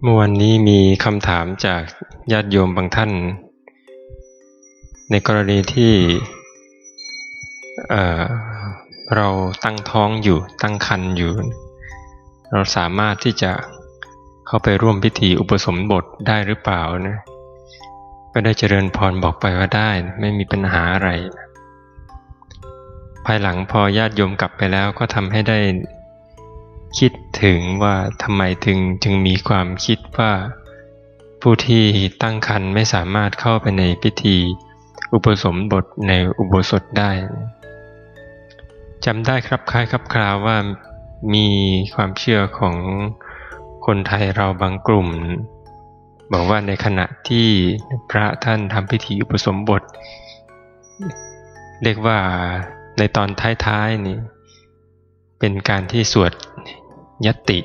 เมื่อวันนี้มีคำถามจากญาติโยมบางท่าน ในกรณีที่เเราตั้งท้องอยู่ตั้งครรภ์อยู่ เราสามารถที่จะเข้าไปร่วมพิธีอุปสมบทได้หรือเปล่านะก็ได้เจริญพรบอกไปว่าได้ไม่มีปัญหาอะไร ภายหลังพอญาติโยมกลับไปแล้วก็ทำให้ได้ คิดถึงว่าทำไมถึงจึงมีความคิดว่า ผู้ที่ตั้งครรภ์ไม่สามารถเข้าไปในพิธี อุปสมบทในอุโบสถได้จำได้ครับคล้ายครับคราวว่ามีความเชื่อของคนไทยเราบางกลุ่ม บอกว่าในขณะที่พระท่านทำพิธีอุปสมบท เรียกว่าในตอนท้ายๆนี่เป็นการที่สวด ยติ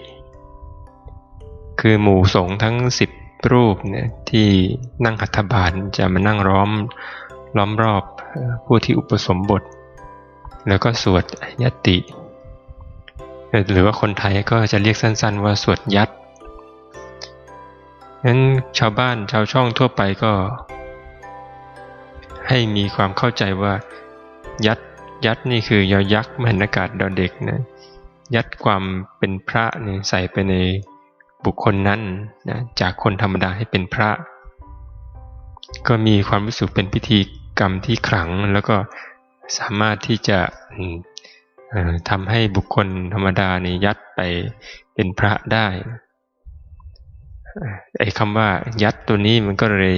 คือหมู่สงฆ์ทั้งสิบรูปเนี่ยที่นั่งหัตถบาลจะมานั่งล้อมล้อมรอบผู้ที่อุปสมบท แล้วก็สวดยติ หรือว่าคนไทยก็จะเรียกสั้นๆว่าสวดยัดนั้นชาวบ้านชาวช่องทั่วไปก็ ให้มีความเข้าใจว่ายัดยัดนี่คือยอยักษ์มหันากาศดอเด็กนะ ยัดความเป็นพระเนี่ยใส่ไปในบุคคลนั้นนะจากคนธรรมดาให้เป็นพระ ก็มีความรู้สึกเป็นพิธีกรรมที่ขลังแล้วก็สามารถที่จะทำให้บุคคลธรรมดาเนี่ยยัดไปเป็นพระได้ไอ้คำว่ายัดตัวนี้มันก็เลย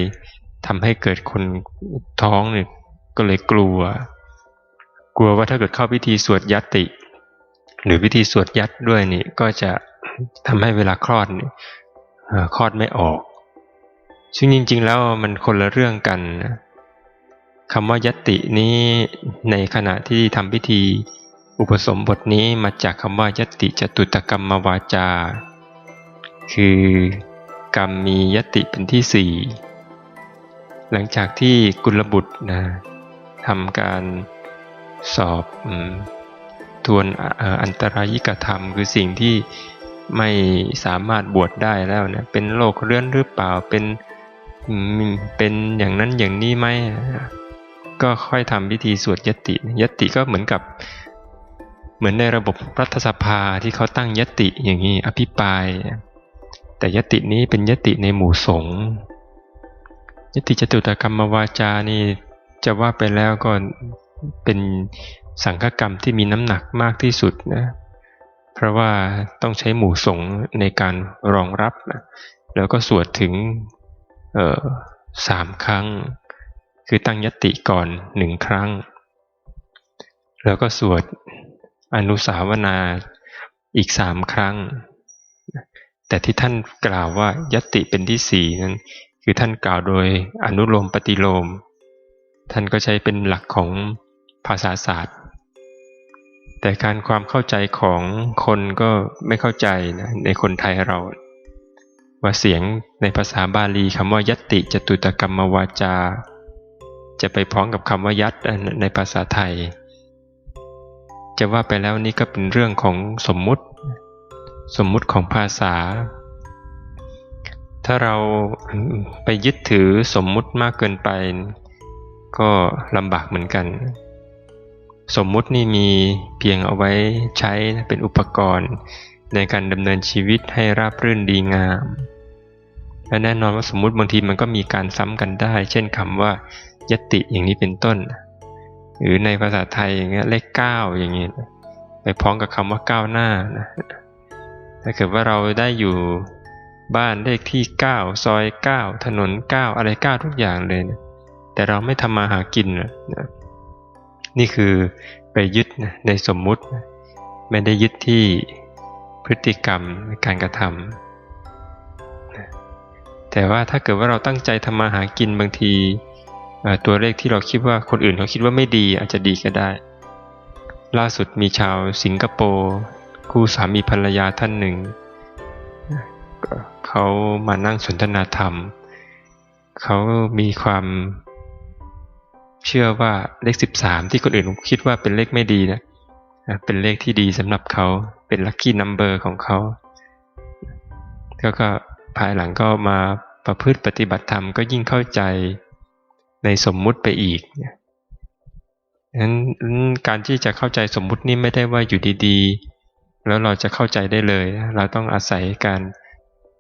ทำให้เกิดคนท้องเนี่ยก็เลยกลัว กลัวว่าถ้าเกิดเข้าพิธีสวดยัติ หรือวิธีสวดยัดด้วยนี่ก็จะทำให้เวลาคลอดนี่คลอดไม่ออก ซึ่งจริง ๆ แล้วมันคนละเรื่องกันคำว่ายตินี้ในขณะที่ทำพิธีอุปสมบทนี้มาจากคำว่ายติจตุตกรรมวาจา คือกรรมมียติเป็นที่สี่หลังจากที่กุลบุตรนะทำการสอบ ทวนอันตรายิกธรรม คือสิ่งที่ไม่สามารถบวชได้แล้วเนะเป็นโรคเรื้อนหรือเปล่าเป็นเป็นอย่างนั้นอย่างนี้ไหมก็ค่อยทำพิธีสวดยติยติก็เหมือนกับ เหมือนในระบบรัฐสภาที่เขาตั้งยติอย่างนี้อภิปราย แต่ยตินี้เป็นยติในหมู่สงฆ์ยติจตุตกรรมวาจานี่จะว่าไปแล้วก็เป็น สังฆกรรมที่มีน้ำหนักมากที่สุดนะเพราะว่าต้องใช้หมู่สงในการรองรับนะแล้วก็สวดถึงสามครั้ง คือตั้งยติก่อนหนึ่งครั้ง แล้วก็สวดอนุสาวนาอีกสามครั้ง แต่ที่ท่านกล่าวว่ายติเป็นที่สี่นั้น คือท่านกล่าวโดยอนุโลมปฏิโลม ท่านก็ใช้เป็นหลักของภาษาศาสตร์ แต่การความเข้าใจของคนก็ไม่เข้าใจนะในคนไทยเรา ว่าเสียงในภาษาบาลีคำว่ายติจตุตกรรมวาจา จะไปพ้องกับคำว่ายัดในภาษาไทย จะว่าไปแล้วนี่ก็เป็นเรื่องของสมมุติ สมมุติของภาษา ถ้าเราไปยึดถือสมมุติมากเกินไป ก็ลำบากเหมือนกัน สมมุตินี่มีเพียงเอาไว้ใช้เป็นอุปกรณ์ในการดำเนินชีวิตให้ราบรื่นดีงาม และแน่นอนว่าสมมุติบางทีมันก็มีการซ้ำกันได้ เช่นคำว่ายติอย่างนี้เป็นต้น หรือในภาษาไทยอย่างเงี้ยเลขเก้าอย่างนี้ไปพ้องกับคำว่าก้าวหน้านะถ้าเกิดว่าเราได้อยู่บ้านเลขที่เก้าซอยเก้าถนนเก้าอะไรเก้าทุกอย่างเลยนะแต่เราไม่ทำมาหากินนะ นี่คือไปยึดในสมมุติ ไม่ได้ยึดที่พฤติกรรมการกระทำแต่ว่าถ้าเกิดว่าเราตั้งใจทำมาหากินบางทีตัวเลขที่เราคิดว่าคนอื่นเขาคิดว่าไม่ดีอาจจะดีก็ได้ ล่าสุดมีชาวสิงคโปร์คู่สามีภรรยาท่านหนึ่ง เขามานั่งสนทนาธรรม เขามีความ เชื่อว่าเลขสิบสามที่คนอื่นคิดว่าเป็นเลขไม่ดีนะเป็นเลขที่ดีสำหรับเขาเป็นลัคกี้นัมเบอร์ของเขาแล้วก็ภายหลังก็มาประพฤติปฏิบัติธรรมก็ยิ่งเข้าใจในสมมุติไปอีกนั้นการที่จะเข้าใจสมมุตินี่ไม่ได้ว่าอยู่ดีๆ แล้วเราจะเข้าใจได้เลย เราต้องอาศัยการ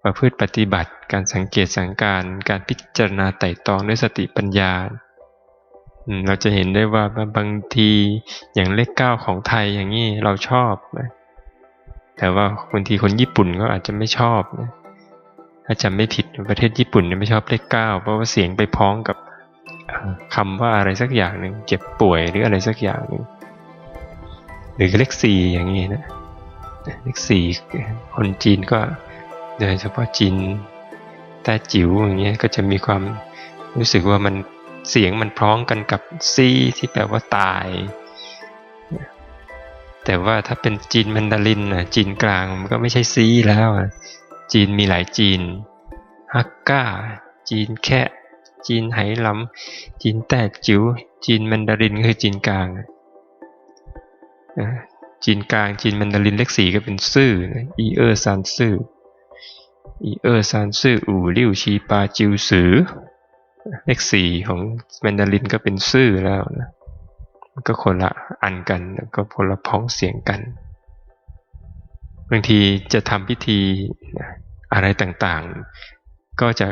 ประพฤติปฏิบัติ การสังเกตสังการ การพิจารณาไต่ตองด้วยสติปัญญา เราจะเห็นได้ว่าบางทีอย่างเลขเก้าของไทยอย่างนี้เราชอบแต่ว่าบางทีคนญี่ปุ่นก็อาจจะไม่ชอบนะถ้าจำไม่ผิดประเทศญี่ปุ่นไม่ชอบเลขเก้าเพราะว่าเสียงไปพ้องกับคำว่าอะไรสักอย่างหนึ่งเจ็บป่วยหรืออะไรสักอย่างหนึ่งหรือเลขสี่อย่างนี้นะเลขสี่คนจีนก็โดยเฉพาะจีนแต่จิ๋วอย่างเงี้ยก็จะมีความรู้สึกว่ามัน เสียงมันพร้องกันกับซีที่แปลว่าตาย แต่ว่าถ้าเป็นจีนแมนดารินนะจีนกลางมันก็ไม่ใช่ซีแล้ว จีนมีหลายจีนฮักก้า จีนแค่จีนไหหลำจีนแต้จิ๋วจีนแมนดารินคือจีนกลางจีนกลางจีนแมนดารินเลขสีก็เป็นซื่ออีเออร์ซานซื่ออีเออร์ซานซื่ออู่ลิ่วชีปาจิวสือ เลขสี่ของแมนดารินก็เป็นซื่อแล้วนะก็คนละอันกันแล้วก็คนละพ้องเสียงกันบางทีจะทำพิธีอะไรต่างๆ ก็จะ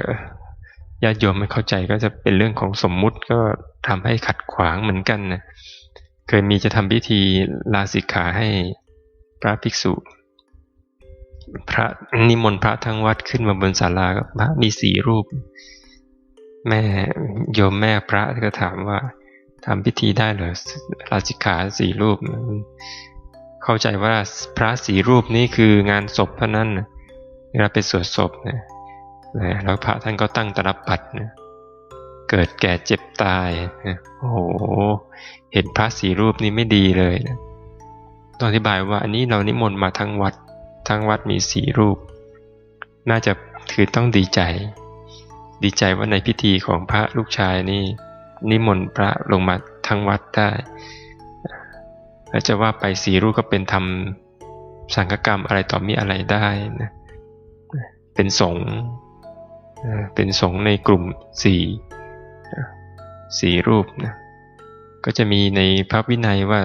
ญาติโยมไม่เข้าใจก็จะเป็นเรื่องของสมมุติก็ทำให้ขัดขวางเหมือนกันนะเคยมีจะทำพิธีลาสิกขาให้พระภิกษุ พระนิมนต์พระทั้งวัดขึ้นมาบนศาลาก็พระมีสี่รูป แม่โยมแม่พระก็ถามว่าทำพิธีได้เหรอลาสิกขาสี่รูป เข้าใจว่าพระสี่รูปนี้คืองานศพเท่านั้นเวลาไปสวดศพนะแล้วพระท่านก็ตั้งตรับปัดนะเกิดแก่เจ็บตายนะโอ้โห เห็นพระสีรูปนี้ไม่ดีเลยนะต้องอธิบายว่าอันนี้เรานิมนต์มาทั้งวัด ทั้งวัดมีสีรูป น่าจะคือต้องดีใจ ดีใจว่าในพิธีของพระลูกชายนี่นิมนต์พระลงมาทั้งวัดได้แล้วจะว่าไปสีรูปก็เป็นทำสังฆกรรมอะไรต่อมีอะไรได้นะเป็นสงเป็นสงในกลุ่มสี่สี่รูปนะก็จะมีในพระวินัยว่า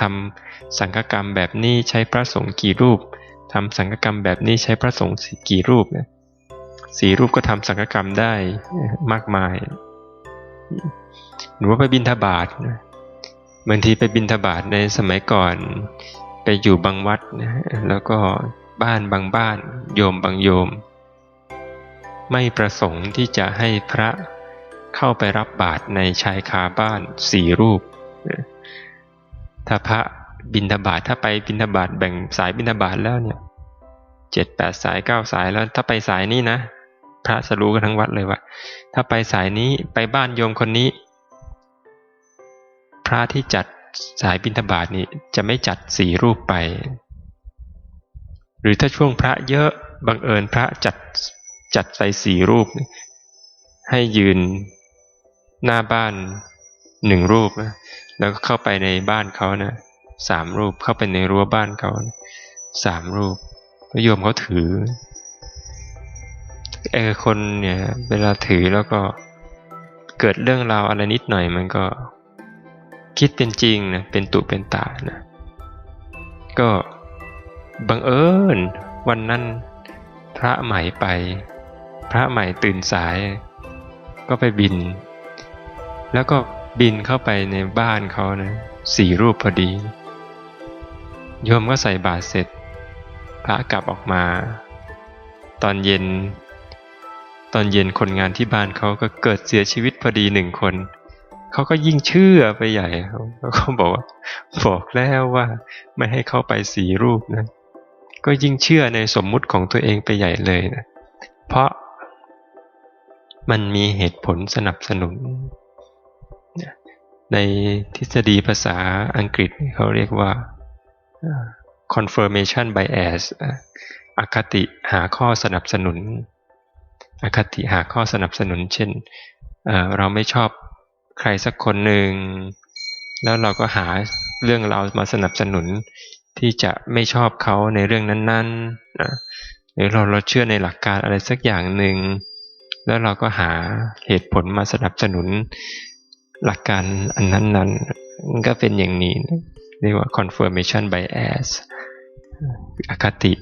ทำสังฆกรรมแบบนี้ใช้พระสงฆ์กี่รูปทำสังฆกรรมแบบนี้ใช้พระสงฆ์กี่รูปนะ สี่รูปก็ทำสังฆกรรมได้มากมาย หรือว่าไปบินทบาทบางทีไปบินทบาทในสมัยก่อนไปอยู่บางวัดนะแล้วก็บ้านบางบ้าน โยมบางโยม ไม่ประสงค์ที่จะให้พระเข้าไปรับบาตรในชายคาบ้านสี่รูป ถ้าพระบินทบาทถ้าไปบินทบาทแบ่งสายบินทบาทแล้วเนี่ยเจ็ดแปดสายเก้าสายแล้วถ้าไปสายนี้นะ พระสรู้กันทั้งวัดเลยว่า ถ้าไปสายนี้ไปบ้านโยมคนนี้ พระที่จัดสายบินทบาทนี้จะไม่จัดสี่รูปไป หรือถ้าช่วงพระเยอะบังเอิญพระจัดจัดใส่สี่รูป ให้ยืนหน้าบ้านหนึ่งรูปนะแล้วก็เข้าไปในบ้านเขานะสามรูปเข้าไปในรั้วบ้านเขานะสามรูปพระโยมเขาถือ เออคนเนี่ย เวลาถือแล้วก็เกิดเรื่องราวอะไรนิดหน่อยมันก็คิดเป็นจริงนะเป็นตุเป็นตานะก็บังเอิญวันนั้นพระใหม่ไป พระใหม่ตื่นสาย ก็ไปบิน แล้วก็บินเข้าไปในบ้านเขานะสี่รูปพอดี โยมก็ใส่บาตรเสร็จ พระกลับออกมา ตอนเย็น ตอนเย็นคนงานที่บ้านเขาก็เกิดเสียชีวิตพอดีหนึ่งคน เขาก็ยิ่งเชื่อไปใหญ่เขาบอกว่า บอกแล้วว่าไม่ให้เข้าไปสีรูปนะ ก็ยิ่งเชื่อในสมมุติของตัวเองไปใหญ่เลยนะ เพราะมันมีเหตุผลสนับสนุน ในทฤษฎีภาษาอังกฤษเขาเรียกว่า confirmation bias อคติหาข้อสนับสนุน อคติหาข้อสนับสนุน เช่นเราไม่ชอบใครสักคนหนึ่งแล้วเราก็หาเรื่องเรามาสนับสนุนที่จะไม่ชอบเขาในเรื่องนั้นๆนะหรือเราเราเชื่อในหลักการอะไรสักอย่างหนึ่งแล้วเราก็หาเหตุผลมาสนับสนุนหลักการอันนั้นนั้นก็เป็นอย่างนี้เรียกว่า confirmation bias อคติ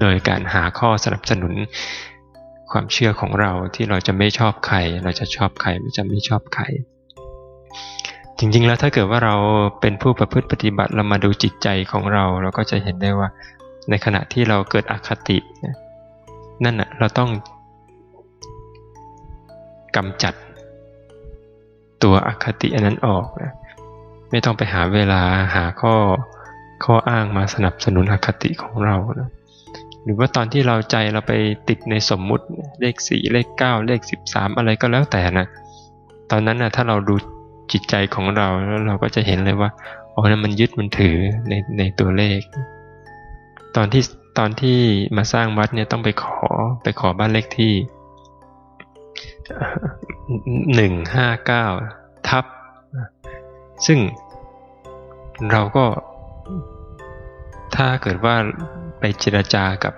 โดยการหาข้อสนับสนุน ความเชื่อของเราที่เราจะไม่ชอบใคร เราจะชอบใครเราจะไม่ชอบใคร จริงๆแล้วถ้าเกิดว่าเราเป็นผู้ประพฤติปฏิบัติเรามาดูจิตใจของเรา เราก็จะเห็นได้ว่าในขณะที่เราเกิดอคตินั่นน่ะเราต้องกำจัดตัวอคติอันนั้นออกนะไม่ต้องไปหาเวลาหาข้อข้ออ้างมาสนับสนุนอคติของเรานะ หรือว่าตอนที่เราใจเราไปติดในสมมุติเลขสี่เลขเก้าเลขสิบสามอะไรก็แล้วแต่นะตอนนั้นนะถ้าเราดูจิตใจของเราแล้วเราก็จะเห็นเลยว่าอ๋อนั้นมันยึดมันถือในในตัวเลข ตอนที่ตอนที่มาสร้างวัดเนี่ยต้องไปขอไปขอบ้านเลขที่หนึ่งห้าเก้าทับ ซึ่งเราก็ ถ้าเกิดว่าไปเจรจากับ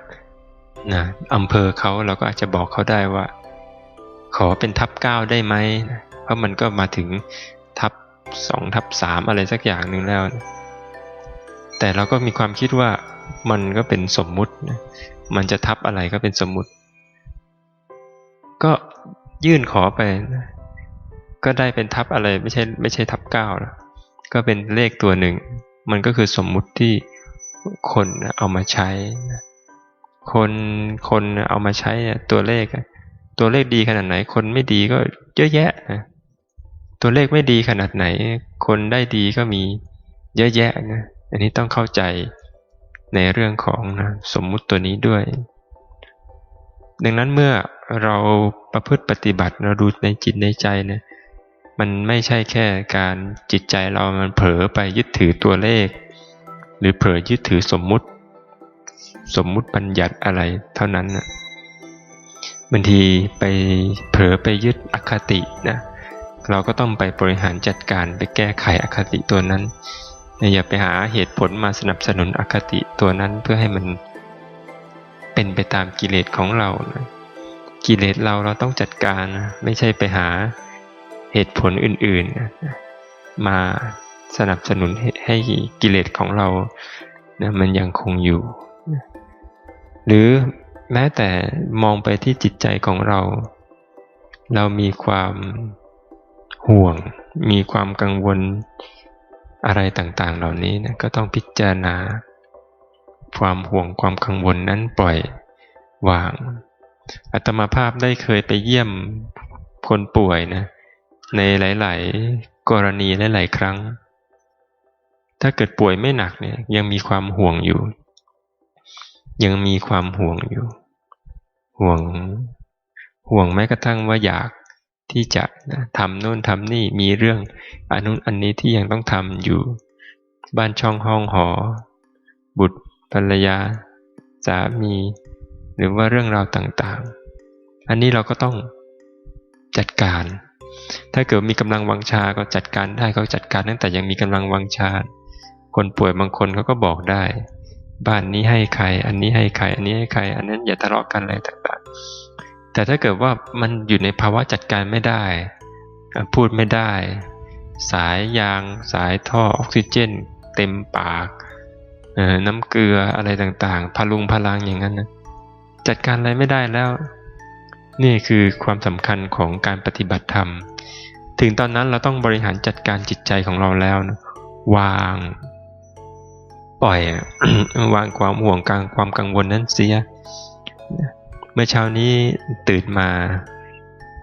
นะอำเภอเขาเราก็อาจจะบอกเขาได้ว่า ขอเป็นทับเก้าได้ไหม เพราะมันก็มาถึงทับสองทับสามอะไรสักอย่างหนึ่งแล้ว แต่เราก็มีความคิดว่ามันก็เป็นสมมุตินะมันจะทับอะไรก็เป็นสมมุติ ก็ยื่นขอไป ก็ได้เป็นทับอะไรไม่ใช่ไม่ใช่ทับเก้านะก็เป็นเลขตัวหนึ่ง มันก็คือสมมุติที่ คนเอามาใช้ คนคนเอามาใช้ตัวเลข ตัวเลขดีขนาดไหน คนไม่ดีก็เยอะแยะนะตัวเลขไม่ดีขนาดไหน คนได้ดีก็มีเยอะแยะนะอันนี้ต้องเข้าใจในเรื่องของนะสมมุติตัวนี้ด้วย ดังนั้นเมื่อเราประพฤติปฏิบัติเราดูในจิตในใจนะมันไม่ใช่แค่การจิตใจเรามันเผลอไปยึดถือตัวเลข หรือเผลอยึดถือสมมุติ สมมุติบัญญัติอะไรเท่านั้นนะบางทีไปเผลอไปยึดอคตินะเราก็ต้องไปบริหารจัดการไปแก้ไขอคติตัวนั้น อย่าไปหาเหตุผลมาสนับสนุนอคติตัวนั้นเพื่อให้มันเป็นไปตามกิเลสของเรานะกิเลสเราเราต้องจัดการไม่ใช่ไปหาเหตุผลอื่นๆมา สนับสนุนให้กิเลสของเรานะมันยังคงอยู่ หรือแม้แต่มองไปที่จิตใจของเรา เรามีความห่วง มีความกังวลอะไรต่างๆ เหล่านี้นะก็ต้องพิจารณา ความห่วงความกังวลนั้นปล่อยวางอัตมาภาพได้เคยไปเยี่ยมคนป่วยนะในหลาย ๆ กรณีหลาย ๆ ครั้ง ถ้าเกิดป่วยไม่หนักเนี่ยยังมีความห่วงอยู่ ยังมีความห่วงอยู่ ห่วงห่วงแม้กระทั่งว่าอยากที่จะนะทำโน่นทำนี่มีเรื่องอันนู้นอันนี้ที่ยังต้องทำอยู่ บ้านช่องห้องหอ บุตรภรรยา สามี หรือว่าเรื่องราวต่างๆ อันนี้เราก็ต้องจัดการ ถ้าเกิดมีกำลังวังชาก็จัดการได้เขาจัดการตั้งแต่ยังมีกำลังวังชา คนป่วยบางคนเขาก็บอกได้ บ้านนี้ให้ใคร อันนี้ให้ใคร อันนี้ให้ใคร อันนั้นอย่าทะเลาะกันอะไรต่างๆ แต่ถ้าเกิดว่ามันอยู่ในภาวะจัดการไม่ได้ พูดไม่ได้ สายยาง สายท่อออกซิเจน เต็มปากน้ำเกลืออะไรต่างๆ พลุงพลังอย่างนั้นนะจัดการอะไรไม่ได้แล้ว นี่คือความสำคัญของการปฏิบัติธรรม ถึงตอนนั้นเราต้องบริหารจัดการจิตใจของเราแล้วนะวาง ปล่อยวางความห่วงกลางความกังวลนั้นเสีย เมื่อเช้านี้ตื่นมา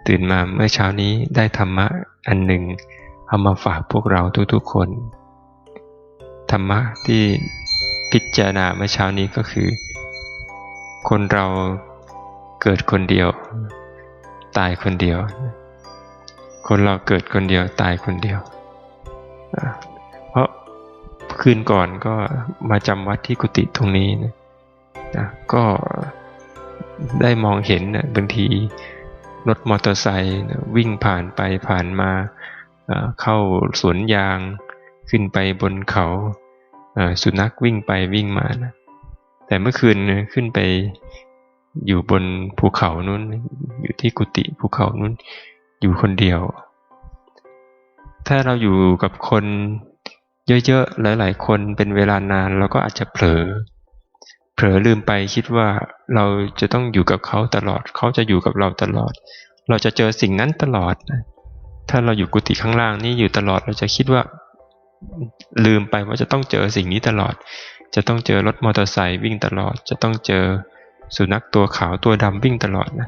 ตื่นมาเมื่อเช้านี้ได้ธรรมะอันหนึ่งเอามาฝากพวกเราทุกๆคน ธรรมะที่พิจารณาเมื่อเช้านี้ก็คือ คนเราเกิดคนเดียว ตายคนเดียว คนเราเกิดคนเดียวตายคนเดียว คืนก่อนก็มาจำวัดที่กุฏิตรงนี้นะนะก็ได้มองเห็นนะบางทีรถมอเตอร์ไซค์วิ่งผ่านไปผ่านมาเข้าสวนยางขึ้นไปบนเขาสุนัขวิ่งไปวิ่งมานะแต่เมื่อคืนขึ้นไปอยู่บนภูเขานู้น อยู่ที่กุฏิภูเขานู้น อยู่คนเดียว ถ้าเราอยู่กับคน เยอะๆ หลาย ๆ คนเป็นเวลานานเราก็อาจจะเผลอ เผลอลืมไปคิดว่าเราจะต้องอยู่กับเขาตลอด เขาจะอยู่กับเราตลอด เราจะเจอสิ่งนั้นตลอด ถ้าเราอยู่กุฏิข้างล่างนี่อยู่ตลอดเราจะคิดว่า ลืมไปว่าจะต้องเจอสิ่งนี้ตลอด จะต้องเจอรถมอเตอร์ไซค์วิ่งตลอด จะต้องเจอสุนัขตัวขาวตัวดำวิ่งตลอดนะ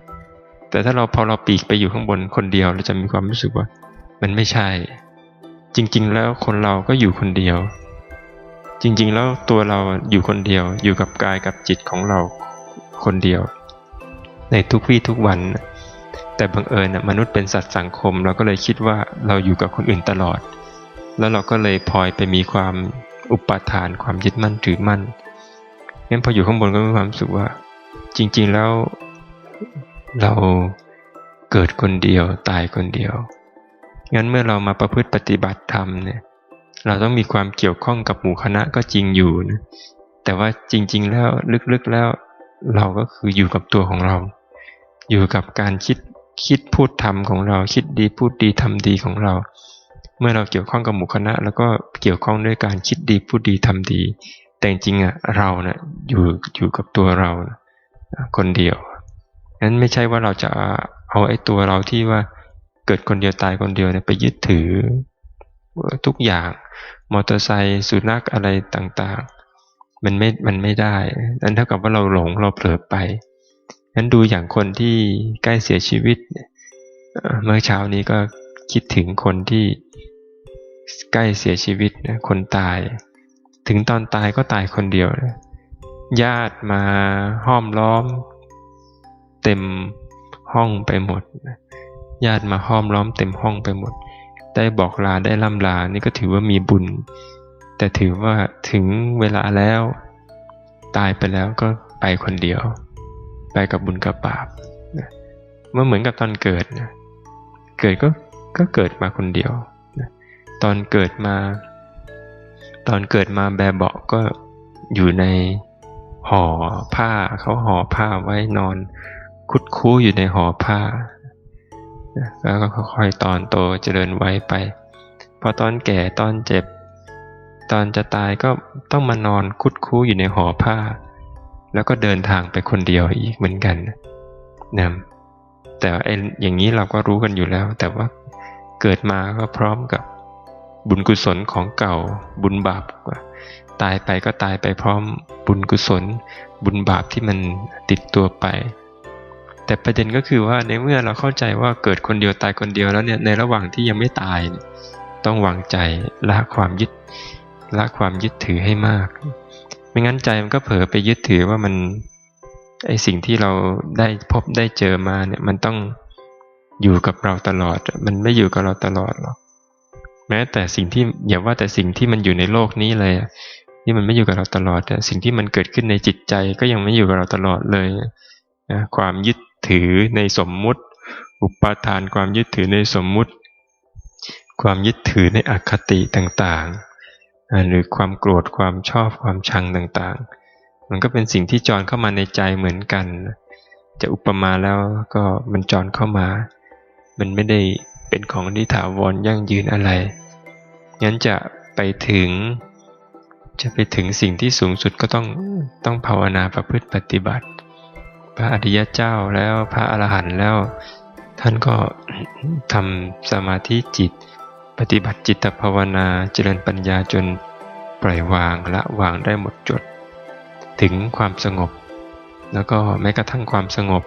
แต่ถ้าเราพอเราปีกไปอยู่ข้างบนคนเดียวเราจะมีความรู้สึกว่า มันไม่ใช่ จริงๆ แล้วคนเราก็อยู่คนเดียว จริงๆ แล้วตัวเราอยู่คนเดียว อยู่กับกายกับจิตของเราคนเดียว ในทุกวี่ทุกวัน แต่บังเอิญมนุษย์เป็นสัตว์สังคม เราก็เลยคิดว่าเราอยู่กับคนอื่นตลอด แล้วเราก็เลยพลอยไปมีความอุปทานความยึดมั่นถือมั่นงั้นพออยู่ข้างบนก็มีความสึกว่า จริงๆแล้วเราเกิดคนเดียวตายคนเดียว งั้นเมื่อเรามาประพฤติปฏิบัติธรรมเนี่ย เราต้องมีความเกี่ยวข้องกับหมู่คณะก็จริงอยู่นะแต่ว่าจริง ๆ แล้วลึกๆแล้วเราก็คืออยู่กับตัวของเรา อยู่กับการคิดคิดพูดทำของเรา คิดดีพูดดีทำดีของเรา เมื่อเราเกี่ยวข้องกับหมู่คณะ แล้วก็เกี่ยวข้องด้วยการคิดดีพูดดีทำดี แต่จริงๆอะเราเนะ่ยอยู่อยู่กับตัวเรานะคนเดียวนั้นไม่ใช่ว่าเราจะเอาไอ้ตัวเราที่ว่า เกิดคนเดียวตายคนเดียวเนี่ยไปยึดถือ ทุกอย่างมอเตอร์ไซค์สุนัขอะไรต่างๆ มันไม่มันไม่ได้นั้นเท่ากับว่าเราหลงเราเผลอไปนั้นดูอย่างคนที่ใกล้เสียชีวิต เมื่อเช้านี้ก็คิดถึงคนที่ใกล้เสียชีวิตคนตาย ถึงตอนตายก็ตายคนเดียวนะญาติมาห้อมล้อม เต็มห้องไปหมด ญาติมาห้อมล้อมเต็มห้องไปหมด ได้บอกลาได้ล่ำลา นี่ก็ถือว่ามีบุญ แต่ถือว่าถึงเวลาแล้ว ตายไปแล้วก็ไปคนเดียว ไปกับบุญกับบาปเมื่อเหมือนกับตอนเกิดนะเกิดก็ก็เกิดมาคนเดียวตอนเกิดมา ตอนเกิดมาแบบเบาก็อยู่ในห่อผ้าเขาห่อผ้าไว้นอน คุดคู้อยู่ในห่อผ้า แล้วก็ค่อยๆตอนโตเจริญไว้ไป พอตอนแก่ตอนเจ็บ ตอนจะตายก็ต้องมานอนคุดคู้อยู่ในห่อผ้า แล้วก็เดินทางไปคนเดียวอีกเหมือนกันนะแต่ไอ้อย่างนี้เราก็รู้กันอยู่แล้ว แต่ว่าเกิดมาก็พร้อมกับบุญกุศลของเก่าบุญบาปตายไปก็ตายไปพร้อมบุญกุศล บุญบาปที่มันติดตัวไป แต่ประเด็นก็คือว่าในเมื่อเราเข้าใจว่าเกิดคนเดียวตายคนเดียวแล้วเนี่ยในระหว่างที่ยังไม่ตายต้องวางใจละความยึดละความยึดถือให้มาก ไม่งั้นใจมันก็เผลอไปยึดถือว่ามันไอสิ่งที่เราได้พบได้เจอมาเนี่ยมันต้องอยู่กับเราตลอด มันไม่อยู่กับเราตลอดหรอกแม้แต่สิ่งที่อย่าว่าแต่สิ่งที่มันอยู่ในโลกนี้เลยที่มันไม่อยู่กับเราตลอดสิ่งที่มันเกิดขึ้นในจิตใจก็ยังไม่อยู่กับเราตลอดเลยนะความยึด ถือในสมมุติ อุปาทานความยึดถือในสมมุติ ความยึดถือในอคติต่างๆ หรือความโกรธความชอบความชังต่างๆ มันก็เป็นสิ่งที่จรเข้ามาในใจเหมือนกัน จะอุปมาแล้วก็มันจรเข้ามา มันไม่ได้เป็นของที่ถาวรยั่งยืนอะไร งั้นจะไปถึง จะไปถึงสิ่งที่สูงสุดก็ต้องต้องภาวนาประพฤติปฏิบัติ พระอริยเจ้าแล้วพระอรหันต์แล้ว ท่านก็ทำสมาธิจิต ปฏิบัติจิตภาวนาเจริญปัญญาจนปล่อยวางละวางได้หมดจด ถึงความสงบ แล้วก็แม้กระทั่งความสงบ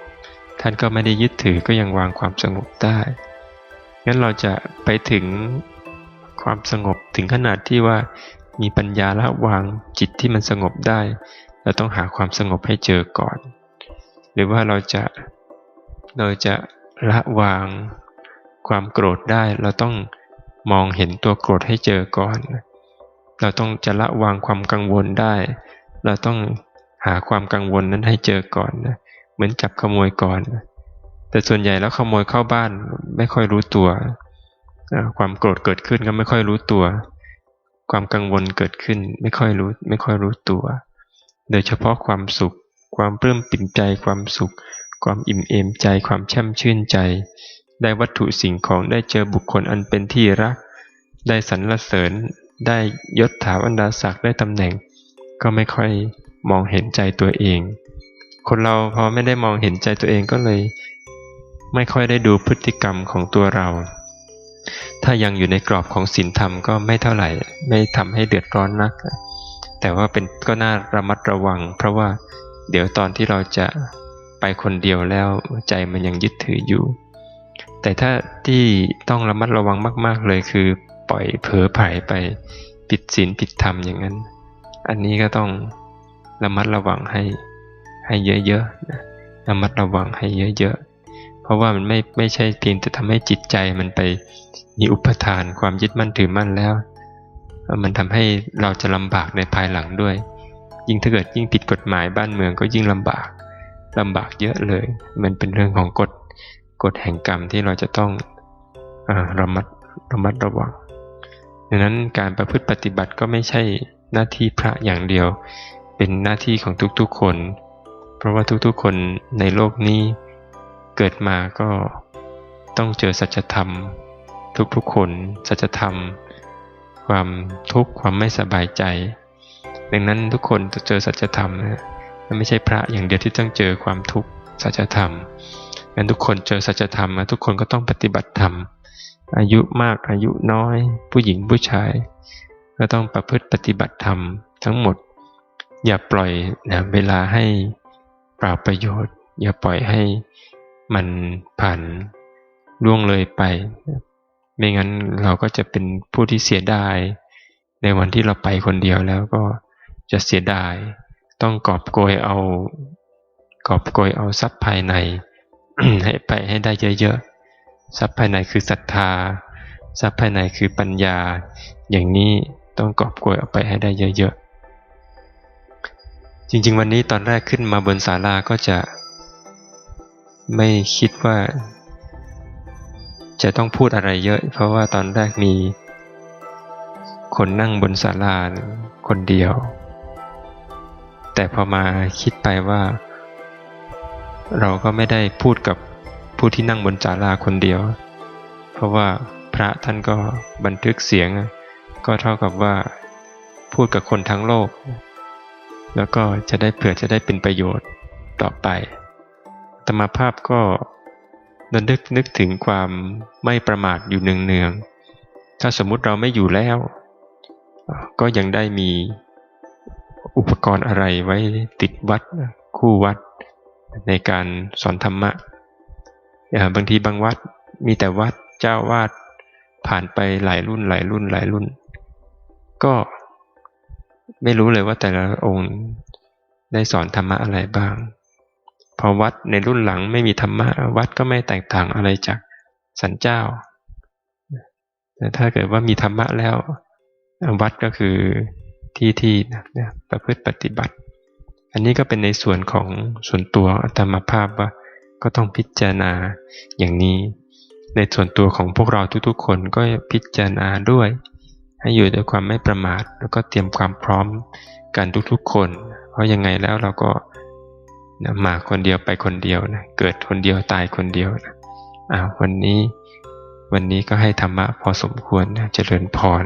ท่านก็ไม่ได้ยึดถือก็ยังวางความสงบได้งั้นเราจะไปถึงความสงบถึงขนาดที่ว่ามีปัญญาละวางจิตที่มันสงบได้ เราต้องหาความสงบให้เจอก่อน หรือว่าเราจะเราจะละวางความโกรธได้ เราต้องมองเห็นตัวโกรธให้เจอก่อน เราต้องจะละวางความกังวลได้ เราต้องหาความกังวลนั้นให้เจอก่อนนะเหมือนจับขโมยก่อน แต่ส่วนใหญ่แล้วขโมยเข้าบ้านไม่ค่อยรู้ตัว ความโกรธเกิดขึ้นก็ไม่ค่อยรู้ตัว ความกังวลเกิดขึ้นไม่ค่อยรู้ไม่ค่อยรู้ตัว โดยเฉพาะความสุข ความปลื้มปิ่มใจความสุข ความอิ่มเอมใจความแช่มชื่นใจ ได้วัตถุสิ่งของได้เจอบุคคลอันเป็นที่รัก ได้สรรเสริญ ได้ยศถาบรรดาศักดิ์ได้ตำแหน่ง ก็ไม่ค่อยมองเห็นใจตัวเอง คนเราพอไม่ได้มองเห็นใจตัวเองก็เลย ไม่ค่อยได้ดูพฤติกรรมของตัวเรา ถ้ายังอยู่ในกรอบของศีลธรรมก็ไม่เท่าไหร่ ไม่ทำให้เดือดร้อนนัก แต่ว่าเป็นก็น่าระมัดระวัง เพราะว่า เดี๋ยวตอนที่เราจะไปคนเดียวแล้วใจมันยังยึดถืออยู่ แต่ถ้าที่ต้องระมัดระวังมาก ๆ เลยคือปล่อยเผลอไผ่ไปผิดศีลผิดธรรมอย่างนั้น อันนี้ก็ต้องระมัดระวังให้ให้เยอะๆนะระมัดระวังให้เยอะๆ เพราะว่ามันไม่ไม่ใช่เพียงแต่ทำให้จิตใจมันไปมีอุปทานความยึดมั่นถือมั่นแล้ว มันทำให้เราจะลำบากในภายหลังด้วย ยิ่งถ้าเกิดยิ่งผิดกฎหมายบ้านเมืองก็ยิ่งลำบากลำบากเยอะเลย มันเป็นเรื่องของกฎกฎแห่งกรรมที่เราจะต้องอระมัดระมัดระวังดังนั้นการประพฤติปฏิบัติก็ไม่ใช่หน้าที่พระอย่างเดียว เป็นหน้าที่ของทุกๆคน เพราะว่าทุกๆคนในโลกนี้เกิดมาก็ต้องเจอสัจธรรม ทุกๆคน สัจธรรม ความทุกข์ความไม่สบายใจ ดังนั้นทุกคนจะเจอสัจธรรมนะมันไม่ใช่พระอย่างเดียวที่ต้องเจอความทุกข์สัจธรรมงั้นทุกคนเจอสัจธรรมทุกคนก็ต้องปฏิบัติธรรม อายุมากอายุน้อย ผู้หญิงผู้ชาย ก็ต้องประพฤติปฏิบัติธรรมทั้งหมด อย่าปล่อยนะเวลาให้เปล่าประโยชน์ อย่าปล่อยให้มันผ่านล่วงเลยไป ไม่งั้นเราก็จะเป็นผู้ที่เสียดาย ในวันที่เราไปคนเดียวแล้วก็ จะเสียดาย ต้องกอบโกยเอา กอบโกยเอาทรัพย์ภายใน ให้ไปให้ได้เยอะๆทรัพย์ภายในคือศรัทธา ทรัพย์ภายในคือปัญญา อย่างนี้ต้องกอบโกยเอาไปให้ได้เยอะๆจริง ๆ วันนี้ตอนแรกขึ้นมาบนศาลาก็จะ ไม่คิดว่า จะต้องพูดอะไรเยอะ เพราะว่าตอนแรกมีคนนั่งบนศาลาคนเดียว แต่พอมาคิดไปว่า เราก็ไม่ได้พูดกับผู้ที่นั่งบนศาลาคนเดียว เพราะว่าพระท่านก็บันทึกเสียง ก็เท่ากับว่าพูดกับคนทั้งโลก แล้วก็จะได้เผื่อจะได้เป็นประโยชน์ต่อไปธรรมภาพก็นึกนึกถึงความไม่ประมาทอยู่เนืองๆถ้าสมมุติเราไม่อยู่แล้ว ก็ยังได้มี อุปกรณ์อะไรไว้ติดวัดคู่วัดในการสอนธรรมะบางทีบางวัดมีแต่วัดเจ้าวาดผ่านไปหลายรุ่นหลายรุ่นหลายรุ่น ก็ไม่รู้เลยว่าแต่ละองค์ได้สอนธรรมะอะไรบ้าง พอวัดในรุ่นหลังไม่มีธรรมะวัดก็ไม่แตกต่างอะไรจากสันเจ้า แต่ถ้าเกิดว่ามีธรรมะแล้ว วัดก็คือ ที่ที่นะประพฤติปฏิบัติ อันนี้ก็เป็นในส่วนของส่วนตัวธรรมภาพว่าก็ต้องพิจารณาอย่างนี้ ในส่วนตัวของพวกเราทุกๆ คนก็พิจารณาด้วย ให้อยู่ด้วยความไม่ประมาท แล้วก็เตรียมความพร้อมกันทุกๆ คน เพราะยังไงแล้วเราก็นะมาคนเดียวไปคนเดียวนะเกิดคนเดียวตายคนเดียวนะอ่าวันนี้ วันนี้ก็ให้ธรรมะพอสมควรนะเจริญพร